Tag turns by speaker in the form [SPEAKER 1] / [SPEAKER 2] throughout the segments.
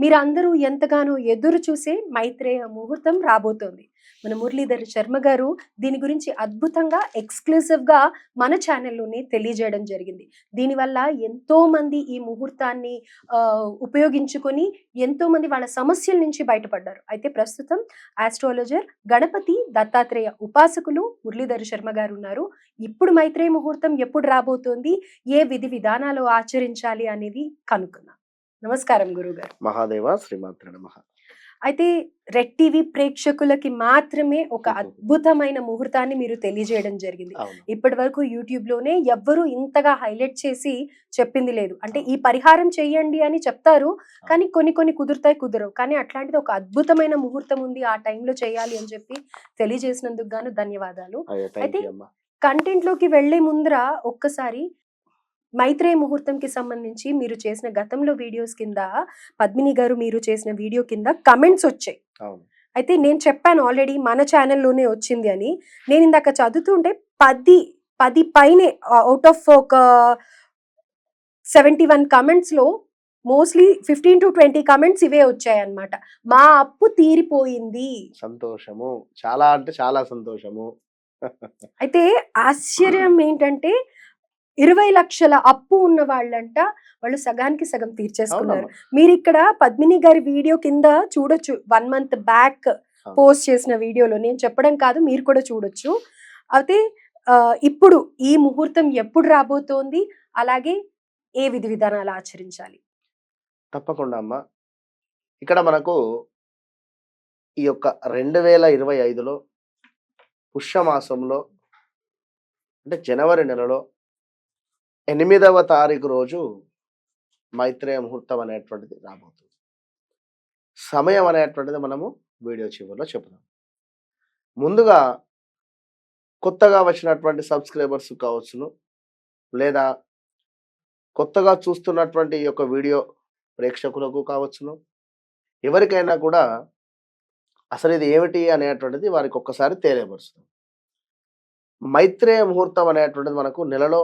[SPEAKER 1] మీరందరూ ఎంతగానో ఎదురు చూసే మైత్రేయ ముహూర్తం రాబోతోంది. మన మురళీధర్ శర్మ గారు దీని గురించి అద్భుతంగా ఎక్స్క్లూసివ్గా మన ఛానల్లోనే తెలియజేయడం జరిగింది. దీనివల్ల ఎంతో మంది ఈ ముహూర్తాన్ని ఉపయోగించుకొని ఎంతో మంది వాళ్ళ సమస్యల నుంచి బయటపడ్డారు. అయితే ప్రస్తుతం ఆస్ట్రాలజర్ గణపతి దత్తాత్రేయ ఉపాసకులు మురళీధర్ శర్మ గారు ఉన్నారు. ఇప్పుడు మైత్రేయ ముహూర్తం ఎప్పుడు రాబోతోంది? ఏ విధి విధానాలు ఆచరించాలి అనేది కనుక్కున్నాం నమస్కారం గురుగారు.
[SPEAKER 2] మహాదేవ శ్రీమాత్ర నమ.
[SPEAKER 1] అయితే రెడ్ టీవీ ప్రేక్షకులకి మాత్రమే ఒక అద్భుతమైన ముహూర్తాన్ని మీరు తెలియజేయడం జరిగింది. ఇప్పటి వరకు యూట్యూబ్లోనే ఎవ్వరూ ఇంతగా హైలైట్ చేసి చెప్పింది లేదు. అంటే ఈ పరిహారం చెయ్యండి అని చెప్తారు కానీ కొన్ని కొన్ని కుదురుతాయి కుదరవు. కానీ అట్లాంటిది ఒక అద్భుతమైన ముహూర్తం ఉంది ఆ టైంలో చేయాలి అని చెప్పి తెలియజేసినందుకు గాను ధన్యవాదాలు. అయితే- కంటెంట్లోకి వెళ్ళే ముందర ఒక్కసారి మైత్రేయ ముహూర్తంకి సంబంధించి మీరు చేసిన గతంలో వీడియోస్ కింద పద్మిని గారు మీరు చేసిన వీడియో కింద కమెంట్స్ వచ్చాయి. అయితే నేను చెప్పాను ఆల్రెడీ మన ఛానల్లోనే వచ్చింది అని. నేను ఇందాక చదువుతుంటే పది పది పైనే అవుట్ ఆఫ్ ఒక సెవెంటీ వన్ కమెంట్స్లో mostly fifteen to twenty comments ఇవే వచ్చాయి అన్నమాట మా అప్పు తీరిపోయింది.
[SPEAKER 2] సంతోషము. చాలా అంటే చాలా సంతోషము.
[SPEAKER 1] అయితే ఆశ్చర్యం ఏంటంటే ఇరవై లక్షల అప్పు ఉన్న వాళ్ళంట వాళ్ళు సగానికి సగం తీర్చేసుకున్నారు. మీరు ఇక్కడ పద్మిని గారి వీడియో కింద చూడొచ్చు. One month back. పోస్ట్ చేసిన వీడియోలో. నేను చెప్పడం కాదు మీరు కూడా చూడొచ్చు. అయితే ఇప్పుడు ఈ ముహూర్తం ఎప్పుడు రాబోతోంది? అలాగే ఏ విధి విధానాలు ఆచరించాలి?
[SPEAKER 2] తప్పకుండా అమ్మా. ఇక్కడ మనకు ఈ యొక్క రెండు వేల ఇరవై ఐదులో పుష్యమాసంలో అంటే జనవరి నెలలో ఎనిమిదవ తారీఖు రోజు మైత్రేయ ముహూర్తం అనేటువంటిది రాబోతుంది. సమయం అనేటువంటిది మనము వీడియో చివరిలో చెప్దాం ముందుగా కొత్తగా వచ్చినటువంటి సబ్స్క్రైబర్స్ కావచ్చును లేదా కొత్తగా చూస్తున్నటువంటి ఈ యొక్క వీడియో ప్రేక్షకులకు కావచ్చును. ఎవరికైనా కూడా అసలు ఇది ఏమిటి అనేటువంటిది వారికి ఒక్కసారి తెలియపరుస్తుంది మైత్రేయ ముహూర్తం అనేటువంటిది మనకు నెలలో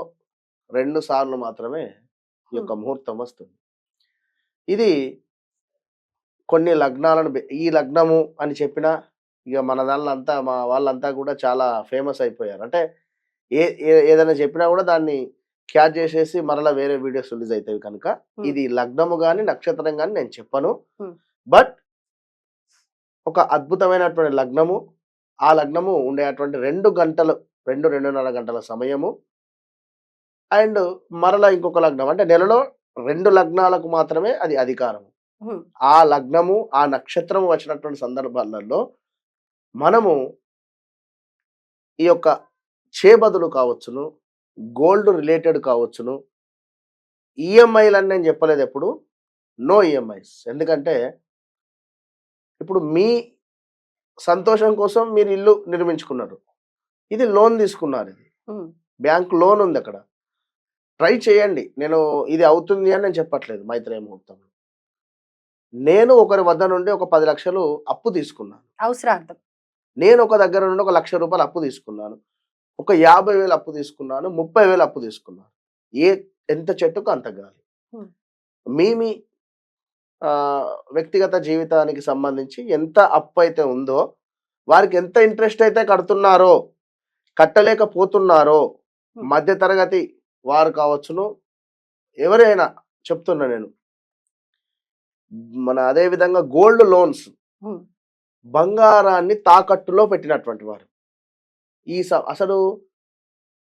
[SPEAKER 2] రెండు సార్లు మాత్రమే ఈ యొక్క ముహూర్తం వస్తుంది ఇది కొన్ని లగ్నాలను ఈ లగ్నము అని చెప్పినా ఇక మన దానిలంతా మా వాళ్ళంతా కూడా చాలా ఫేమస్ అయిపోయారు అంటే ఏ ఏదైనా చెప్పినా కూడా దాన్ని క్యాచ్ చేసేసి మరలా వేరే వీడియోస్ రిలీజ్ అవుతాయి కనుక. ఇది లగ్నము కానీ నక్షత్రం కానీ నేను చెప్పను. బట్ ఒక అద్భుతమైనటువంటి లగ్నము ఆ లగ్నము ఉండేటువంటి రెండు గంటలు రెండు రెండున్నర గంటల సమయము అండ్ మరలా ఇంకొక లగ్నం. అంటే నెలలో రెండు లగ్నాలకు మాత్రమే అది అధికారం. ఆ లగ్నము ఆ నక్షత్రము వచ్చినటువంటి సందర్భాలలో మనము ఈ యొక్క చేబదులు కావచ్చును గోల్డ్ రిలేటెడ్ కావచ్చును. ఈఎంఐలు అని నేను చెప్పలేదు ఎప్పుడు. No EMIs. ఎందుకంటే ఇప్పుడు మీ సంతోషం కోసం మీరు ఇల్లు నిర్మించుకున్నారు. ఇది లోన్ తీసుకున్నారు ఇది. బ్యాంక్ లోన్ ఉంది అక్కడ. ట్రై చేయండి. నేను ఇది అవుతుంది అని నేను చెప్పట్లేదు మైత్రేయ ముహూర్తంలో. నేను ఒకరి వద్ద నుండి ఒక పది లక్షలు అప్పు తీసుకున్నాను.
[SPEAKER 1] అవసరార్థం.
[SPEAKER 2] నేను ఒక దగ్గర నుండి ఒక లక్ష రూపాయలు అప్పు తీసుకున్నాను. ఒక యాభై వేలు అప్పు తీసుకున్నాను. ముప్పై వేలు అప్పు తీసుకున్నాను. ఏ ఎంత చెట్టుకు అంత గాలి. మీ మీ వ్యక్తిగత జీవితానికి సంబంధించి ఎంత అప్పు అయితే ఉందో వారికి ఎంత ఇంట్రెస్ట్ అయితే కడుతున్నారో కట్టలేకపోతున్నారో
[SPEAKER 1] Hmm.
[SPEAKER 2] వారు కావచ్చును. ఎవరైనా చెప్తున్నా నేను. మన అదే విధంగా గోల్డ్ లోన్స్. బంగారాన్ని తాకట్టులో పెట్టినటువంటి వారు. ఈ అసలు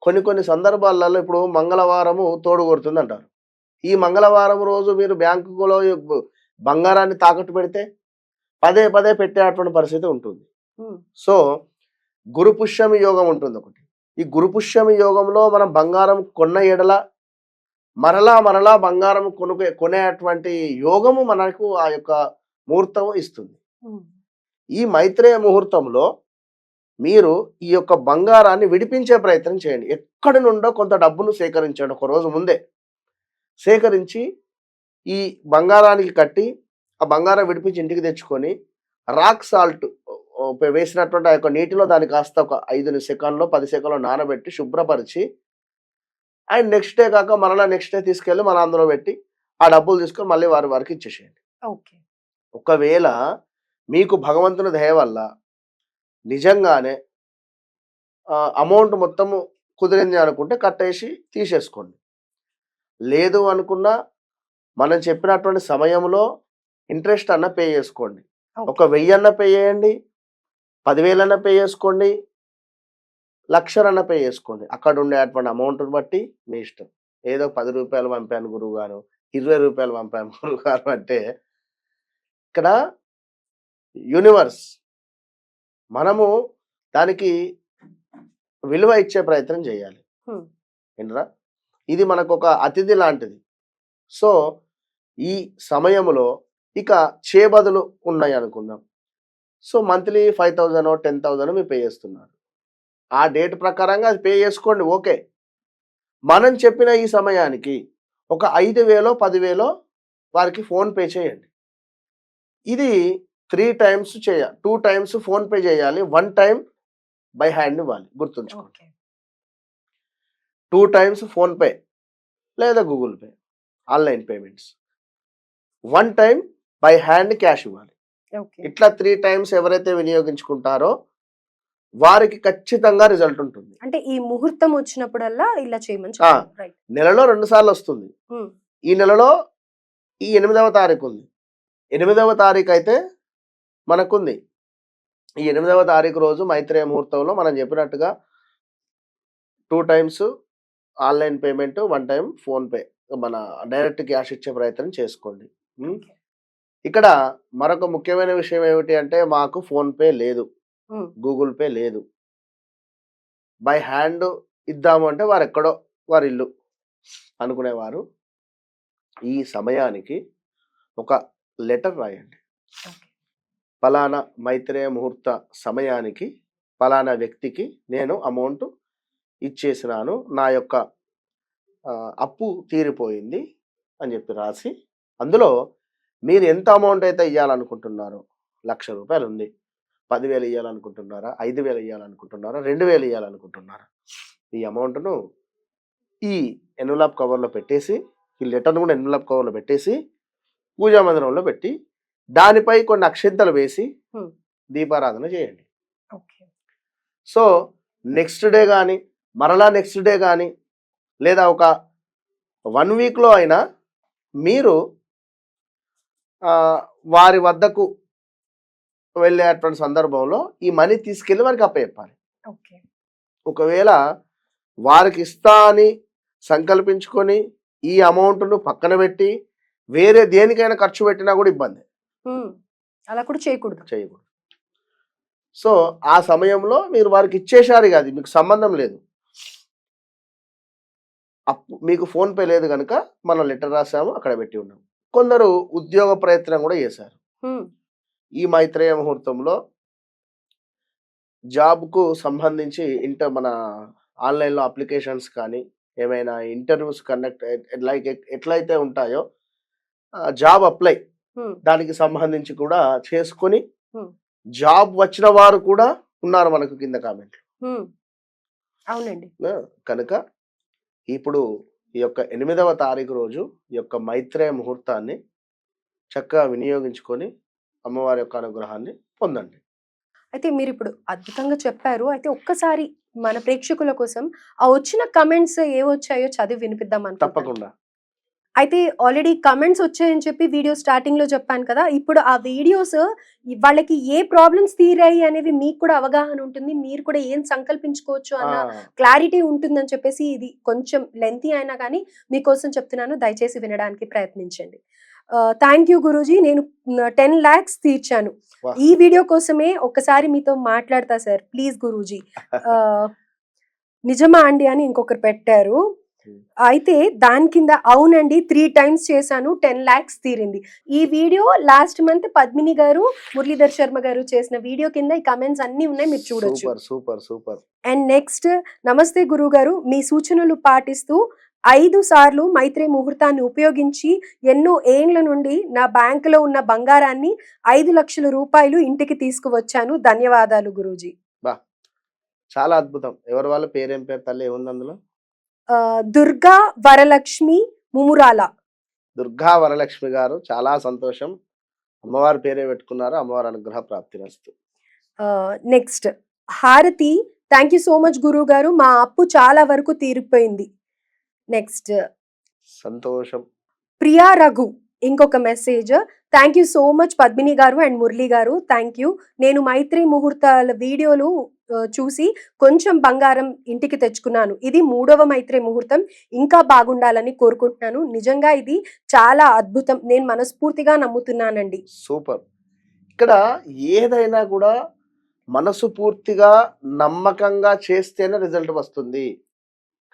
[SPEAKER 2] కొన్ని కొన్ని సందర్భాలలో ఇప్పుడు మంగళవారము తోడు కొడుతుంది అంటారు ఈ మంగళవారం రోజు మీరు బ్యాంకులో బంగారాన్ని తాకట్టు పెడితే పదే పదే పెట్టేటువంటి పరిస్థితి ఉంటుంది. సో గురు పుష్యమి యోగం ఉంటుంది ఒకటి. ఈ గురు పుష్యమి యోగంలో మనం బంగారం కొన్న ఎడల మరలా మరలా బంగారం కొనుకే కొనేటువంటి యోగము మనకు ఆ యొక్క ముహూర్తం ఇస్తుంది. ఈ మైత్రేయ ముహూర్తంలో మీరు ఈ యొక్క బంగారాన్ని విడిపించే ప్రయత్నం చేయండి. ఎక్కడి నుండో కొంత డబ్బును సేకరించండి. ఒక రోజు ముందే సేకరించి ఈ బంగారానికి కట్టి ఆ బంగారం విడిపించి ఇంటికి తెచ్చుకొని రాక్ సాల్ట్ వేసినటువంటి ఆ యొక్క నీటిలో దాన్ని కాస్త ఒక ఐదు సెకండ్లో పది సెకండ్లో నానబెట్టి శుభ్రపరిచి అండ్ నెక్స్ట్ డే కాక మరలా నెక్స్ట్ డే తీసుకెళ్ళి మన అందులో పెట్టి ఆ డబ్బులు తీసుకొని మళ్ళీ వారి వారికి ఇచ్చేసేయండి.
[SPEAKER 1] ఓకే.
[SPEAKER 2] ఒకవేళ మీకు భగవంతుని దయ వల్ల నిజంగానే అమౌంట్ మొత్తము కుదిరింది అనుకుంటే కట్టేసి తీసేసుకోండి. లేదు అనుకున్నా మనం చెప్పినటువంటి సమయంలో ఇంట్రెస్ట్ అన్న పే చేసుకోండి. ఒక వెయ్యి అన్న పే చేయండి. పదివేలన్న పే చేసుకోండి. లక్షలన్న పే చేసుకోండి. అక్కడ ఉండేటువంటి అమౌంట్ని బట్టి మీ ఇష్టం. ఏదో పది రూపాయలు పంపాను గురువు గారు ఇరవై రూపాయలు పంపాను గురువు గారు అంటే ఇక్కడ యూనివర్స్ మనము దానికి విలువ ఇచ్చే ప్రయత్నం చేయాలి. ఏంట్రా ఇది మనకు ఒక అతిథి లాంటిది. సో ఈ సమయంలో ఇక చేబదులు ఉన్నాయి అనుకుందాం. So monthly five thousand ten thousand మీరు పే చేస్తున్నారు. ఆ డేట్ ప్రకారంగా అది పే చేసుకోండి ఓకే. మనం చెప్పిన ఈ సమయానికి ఒక ఐదు వేలో పదివేలో వారికి ఫోన్ పే చేయండి. ఇది త్రీ టైమ్స్ చేయ టూ టైమ్స్ ఫోన్ పే చేయాలి వన్ టైం బై హ్యాండ్ ఇవ్వాలి గుర్తుంచుకోండి. టూ టైమ్స్ ఫోన్ పే లేదా Google Pay online payments. One time by hand cash ఇవ్వాలి. ఇట్లా త్రీ టైమ్స్ ఎవరైతే వినియోగించుకుంటారో వారికి ఖచ్చితంగా రిజల్ట్ ఉంటుంది.
[SPEAKER 1] అంటే ఈ ముహూర్తం వచ్చినప్పుడల్లా ఇలా చేయమని
[SPEAKER 2] నెలలో రెండు సార్లు వస్తుంది. ఈ నెలలో ఈ ఎనిమిదవ తారీఖు ఉంది ఎనిమిదవ తారీఖు అయితే మనకుంది. ఈ ఎనిమిదవ తారీఖు రోజు మైత్రేయ ముహూర్తంలో మనం చెప్పినట్టుగా two times online payment one time PhonePe మన డైరెక్ట్ క్యాష్ ఇచ్చే ప్రయత్నం చేసుకోండి? ఇక్కడ మరొక ముఖ్యమైన విషయం ఏమిటి అంటే మాకు ఫోన్పే లేదు. గూగుల్ పే లేదు. బై హ్యాండ్ ఇద్దాము అంటే వారు ఎక్కడో వారి ఇల్లు అనుకునేవారు. ఈ సమయానికి ఒక లెటర్ రాయండి. ఫలానా మైత్రేయ ముహూర్త సమయానికి ఫలానా వ్యక్తికి నేను అమౌంట్ ఇచ్చేసినాను. నా యొక్క అప్పు తీరిపోయింది అని చెప్పి రాసి అందులో మీరు ఎంత అమౌంట్ అయితే ఇవ్వాలనుకుంటున్నారో లక్ష రూపాయలు ఉంది. పదివేలు ఇవ్వాలనుకుంటున్నారా ఐదు వేలు ఇవ్వాలనుకుంటున్నారా రెండు వేలు ఇవ్వాలనుకుంటున్నారా ఈ అమౌంట్ను ఈ ఎన్వలాప్ కవర్లో పెట్టేసి ఈ లెటర్ను కూడా ఎన్వలాప్ కవర్లో పెట్టేసి పూజా మందిరంలో పెట్టి దానిపై కొన్ని అక్షింతలు వేసి. దీపారాధన చేయండి.
[SPEAKER 1] ఓకే.
[SPEAKER 2] సో నెక్స్ట్ డే కానీ మరలా నెక్స్ట్ డే కానీ లేదా ఒక వన్ వీక్లో అయినా మీరు వారి వద్దకు వెళ్ళేటువంటి సందర్భంలో ఈ మనీ తీసుకెళ్ళి వారికి అప్పచెప్పాలి.
[SPEAKER 1] ఓకే.
[SPEAKER 2] ఒకవేళ వారికి ఇస్తా అని సంకల్పించుకొని ఈ అమౌంట్ను పక్కన పెట్టి వేరే దేనికైనా ఖర్చు పెట్టినా కూడా ఇబ్బంది.
[SPEAKER 1] అలా కూడా చేయకూడదు.
[SPEAKER 2] చేయకూడదు. సో ఆ సమయంలో మీరు వారికి ఇచ్చేశారు కాదు మీకు సంబంధం లేదు. అప్పు మీకు ఫోన్ పే లేదు కనుక మనం లెటర్ రాసాము అక్కడ పెట్టి ఉన్నాం కొందరు ఉద్యోగ ప్రయత్నం కూడా చేశారు. ఈ మైత్రేయ ముహూర్తంలో జాబ్కు సంబంధించి ఇంటర్ మన ఆన్లైన్లో అప్లికేషన్స్ కానీ ఏమైనా ఇంటర్వ్యూస్ కండక్ట్ లైక్ ఎట్లయితే ఉంటాయో జాబ్ అప్లై దానికి సంబంధించి కూడా చేసుకొని. జాబ్ వచ్చిన వారు కూడా ఉన్నారు మనకు కింద కామెంట్
[SPEAKER 1] ఉమ్. అవునండి.
[SPEAKER 2] కనుక ఇప్పుడు ఈ యొక్క ఎనిమిదవ తారీఖు రోజు ఈ యొక్క మైత్రేయ ముహూర్తాన్ని చక్కగా వినియోగించుకొని అమ్మవారి యొక్క అనుగ్రహాన్ని పొందండి.
[SPEAKER 1] అయితే మీరు ఇప్పుడు అద్భుతంగా చెప్పారు. అయితే ఒక్కసారి మన ప్రేక్షకుల కోసం ఆ వచ్చిన కమెంట్స్ ఏ వచ్చాయో చదివి వినిపిద్దాం.
[SPEAKER 2] తప్పకుండా.
[SPEAKER 1] అయితే ఆల్రెడీ కమెంట్స్ వచ్చాయని చెప్పి వీడియో స్టార్టింగ్లో చెప్పాను కదా ఇప్పుడు ఆ వీడియోస్ వాళ్ళకి ఏ ప్రాబ్లమ్స్ తీరాయి అనేవి మీకు కూడా అవగాహన ఉంటుంది మీరు కూడా ఏం సంకల్పించుకోవచ్చు అన్న క్లారిటీ ఉంటుందని చెప్పేసి ఇది కొంచెం లెంతీ అయినా కానీ మీకోసం చెప్తున్నాను దయచేసి వినడానికి ప్రయత్నించండి థ్యాంక్ యూ గురూజీ నేను టెన్ ల్యాక్స్ తీర్చాను. ఈ వీడియో కోసమే ఒక్కసారి మీతో మాట్లాడతా సార్ ప్లీజ్ గురూజీ నిజమా అండి అని ఇంకొకరు పెట్టారు. అయితే దాని కింద అవునండి త్రీ టైమ్స్ చేశాను టెన్ ల్యాక్స్ తీరింది. ఈ వీడియో లాస్ట్ మంత్ పద్మిని గారు మురళీధర్ శర్మ గారు చేసిన వీడియో కింద ఈ కమెంట్స్ అన్ని ఉన్నాయి మీరు చూడొచ్చు.
[SPEAKER 2] Super super super.
[SPEAKER 1] And next నమస్తే గురువు గారు మీ సూచనలు పాటిస్తూ ఐదు సార్లు మైత్రి ముహూర్తాన్ని ఉపయోగించి ఎన్నో ఏండ్ల నుండి నా బ్యాంకులో ఉన్న బంగారాన్ని ఐదు లక్షల రూపాయలు ఇంటికి తీసుకువచ్చాను. ధన్యవాదాలు గురూజీ.
[SPEAKER 2] చాలా అద్భుతం. ఎవరి వాళ్ళ పేరేం పేరు తల్లి ఏముంది అందులో?
[SPEAKER 1] దుర్గా వరలక్ష్మి ముమురాల.
[SPEAKER 2] దుర్గా వరలక్ష్మి గారు చాలా సంతోషం. అమ్మవారి పేరే పెట్టుకున్నారు. అమ్మవారి అనుగ్రహ ప్రాప్తి నస్తు
[SPEAKER 1] నెక్స్ట్ హారతి. థ్యాంక్ యూ సో మచ్ గురువు గారు. మా అప్పు చాలా వరకు తీరిపోయింది. నెక్స్ట్
[SPEAKER 2] సంతోషం.
[SPEAKER 1] ప్రియా రఘు ఇంకొక message. Thank you so much Padmini గారు అండ్ మురళి గారు. Thank you. నేను మైత్రి ముహూర్తాల వీడియోలు చూసి కొంచెం బంగారం ఇంటికి తెచ్చుకున్నాను. ఇది మూడవ మైత్రి ముహూర్తం. ఇంకా బాగుండాలని కోరుకుంటున్నాను. నిజంగా ఇది చాలా అద్భుతం. నేను మనస్ఫూర్తిగా నమ్ముతున్నానండి.
[SPEAKER 2] సూపర్. ఇక్కడ ఏదైనా కూడా మనసు పూర్తిగా నమ్మకంగా చేస్తేనే రిజల్ట్ వస్తుంది.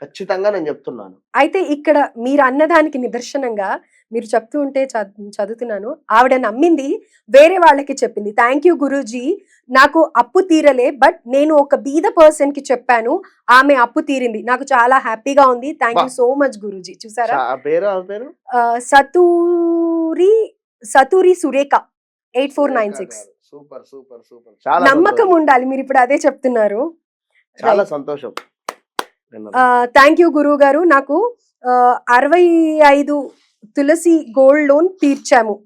[SPEAKER 2] ఖచ్చితంగా నేను చెప్తున్నాను.
[SPEAKER 1] అయితే ఇక్కడ మీరు అన్నదానికి నిదర్శనంగా మీరు చెప్తూ ఉంటే చదు- చదువుతున్నాను. ఆవిడ నమ్మింది వేరే వాళ్ళకి చెప్పింది. థ్యాంక్ యూ గురూజీ. నాకు అప్పు తీరలే బట్ నేను ఒక బీద పర్సన్కి చెప్పాను. ఆమె అప్పు తీరింది. నాకు చాలా హ్యాపీగా ఉంది. Thank you so much Guruji. చూసారా? Saturi Saturi Surekha. Eight four nine six.
[SPEAKER 2] Super super super. చాలా
[SPEAKER 1] నమ్మకం. ఉండాలి. మీరు ఇప్పుడు అదే చెప్తున్నారు.
[SPEAKER 2] చాలా సంతోషం.
[SPEAKER 1] థ్యాంక్ యూ గురువు గారు. నాకు అరవై ఐదు తులసి గోల్డ్ లోన్ తీర్చాము.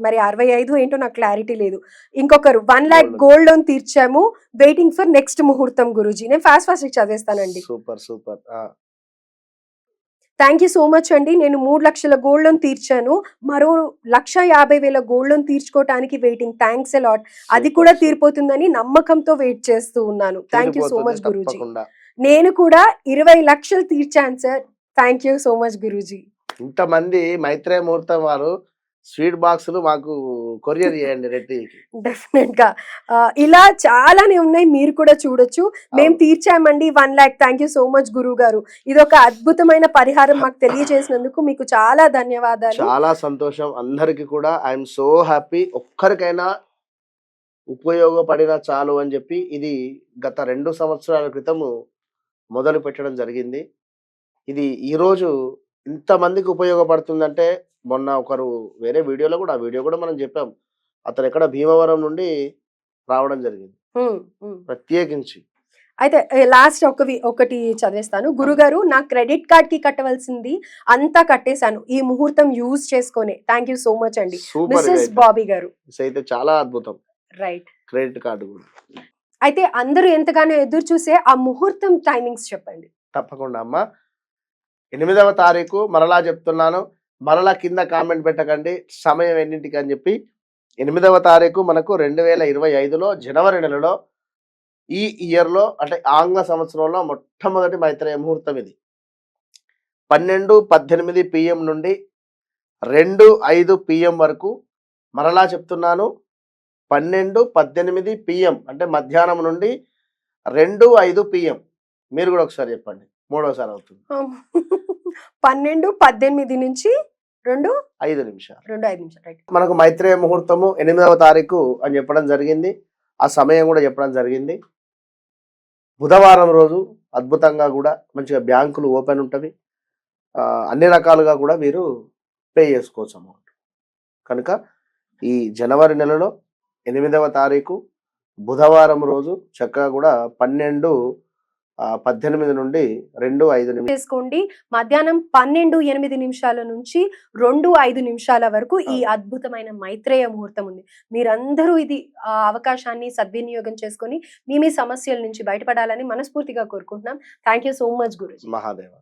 [SPEAKER 1] మరి అరవై ఐదు ఏంటో నాకు క్లారిటీ లేదు. ఇంకొకరు వన్
[SPEAKER 2] loan.
[SPEAKER 1] గోల్డ్ లోన్ తీర్చాము. వెయిటింగ్ ఫర్ నెక్స్ట్ ముహూర్తం గురూజీ. నేను fast fast చదివేస్తానండి.
[SPEAKER 2] Super super.
[SPEAKER 1] Thank you so much అండి. నేను మూడు లక్షల గోల్డ్ లోన్ తీర్చాను. మరో లక్ష యాభై వేల గోల్డ్ లోన్ తీర్చుకోవటానికి వెయిటింగ్. Thanks lot. అది కూడా. తీరిపోతుందని నమ్మకంతో వెయిట్ చేస్తూ ఉన్నాను. Thank you so much Guruji. నేను కూడా ఇరవై లక్షలు తీర్చాను sir. Thank you so much Guruji.
[SPEAKER 2] ఇంతమంది మైత్రేయ ముహూర్తం వారు స్వీట్ బాక్సులు మాకు కొరియర్ చేయండి రెడ్డి
[SPEAKER 1] డెఫినెట్గా ఇలా చాలానే ఉన్నాయి మీరు కూడా చూడొచ్చు. మేము తీర్చామండి. One lakh thank you so much గురువు గారు. ఇది ఒక అద్భుతమైన పరిహారం మాకు తెలియజేసినందుకు మీకు చాలా ధన్యవాదాలు.
[SPEAKER 2] చాలా సంతోషం. అందరికి కూడా ఐఎమ్ సో హ్యాపీ. ఒక్కరికైనా ఉపయోగపడిన చాలు అని చెప్పి ఇది గత రెండు సంవత్సరాల క్రితము మొదలు పెట్టడం జరిగింది. ఇది ఈరోజు ఇంతమందికి ఉపయోగపడుతుందంటే మొన్న ఒకరు వేరే వీడియోలో కూడా ఆ వీడియో కూడా మనం చెప్పాం. అతను ఎక్కడ భీమవరం నుండి రావడం జరిగింది. ప్రత్యేకించి.
[SPEAKER 1] అయితే లాస్ట్ ఒక ఒకటి చదివేస్తాను. గురుగారు నా క్రెడిట్ కార్డ్కి కట్టవలసింది అంతా కట్టేశాను. ఈ ముహూర్తం యూజ్ చేసుకొని. థ్యాంక్ యూ సో మచ్ అండి. మిస్సెస్ బాబీ గారు.
[SPEAKER 2] అయితే చాలా అద్భుతం.
[SPEAKER 1] రైట్.
[SPEAKER 2] క్రెడిట్ కార్డు కూడా.
[SPEAKER 1] అయితే అందరూ ఎంతగానో ఎదురు చూసే ఆ ముహూర్తం టైమింగ్స్ చెప్పండి.
[SPEAKER 2] తప్పకుండా అమ్మ. ఎనిమిదవ తారీఖు మరలా చెప్తున్నాను. మరలా కింద కామెంట్ పెట్టకండి. సమయం ఎన్నింటికి అని చెప్పి ఎనిమిదవ తారీఖు మనకు రెండు వేల ఇరవై ఐదులో జనవరి నెలలో ఈ ఇయర్లో అంటే ఆంగ్ల సంవత్సరంలో మొట్టమొదటి మైత్రేయ ముహూర్తం ఇది. పన్నెండు పద్దెనిమిది పిఎం నుండి రెండు ఐదు పిఎం వరకు మరలా చెప్తున్నాను. పన్నెండు పద్దెనిమిది పిఎం అంటే మధ్యాహ్నం నుండి రెండు ఐదు పిఎం. మీరు కూడా ఒకసారి చెప్పండి. మూడోసారి అవుతుంది.
[SPEAKER 1] పన్నెండు పద్దెనిమిది నుంచి రెండు
[SPEAKER 2] ఐదు నిమిషాలు.
[SPEAKER 1] రెండు ఐదు నిమిషాలు రైట్.
[SPEAKER 2] మనకు మైత్రేయ ముహూర్తము ఎనిమిదవ తారీఖు అని చెప్పడం జరిగింది. ఆ సమయం కూడా చెప్పడం జరిగింది. బుధవారం రోజు అద్భుతంగా కూడా మంచిగా బ్యాంకులు ఓపెన్ ఉంటవి. ఆ, అన్ని రకాలుగా కూడా మీరు పే చేసుకోవచ్చు అమౌంట్. కనుక ఈ జనవరి నెలలో ఎనిమిదవ తారీఖు బుధవారం రోజు చక్కగా కూడా పన్నెండు పద్దెనిమిది నుండి రెండు ఐదు నిమిషాలు
[SPEAKER 1] చేసుకోండి. మధ్యాహ్నం పన్నెండు ఎనిమిది నిమిషాల నుంచి రెండు ఐదు నిమిషాల వరకు ఈ. అద్భుతమైన మైత్రేయ ముహూర్తం ఉంది. మీరందరూ ఇది ఆ అవకాశాన్ని సద్వినియోగం చేసుకొని మీ మీ సమస్యల నుంచి బయటపడాలని మనస్ఫూర్తిగా కోరుకుంటున్నాం. థ్యాంక్ యూ సో మచ్ గురుజీ.
[SPEAKER 2] మహాదేవ.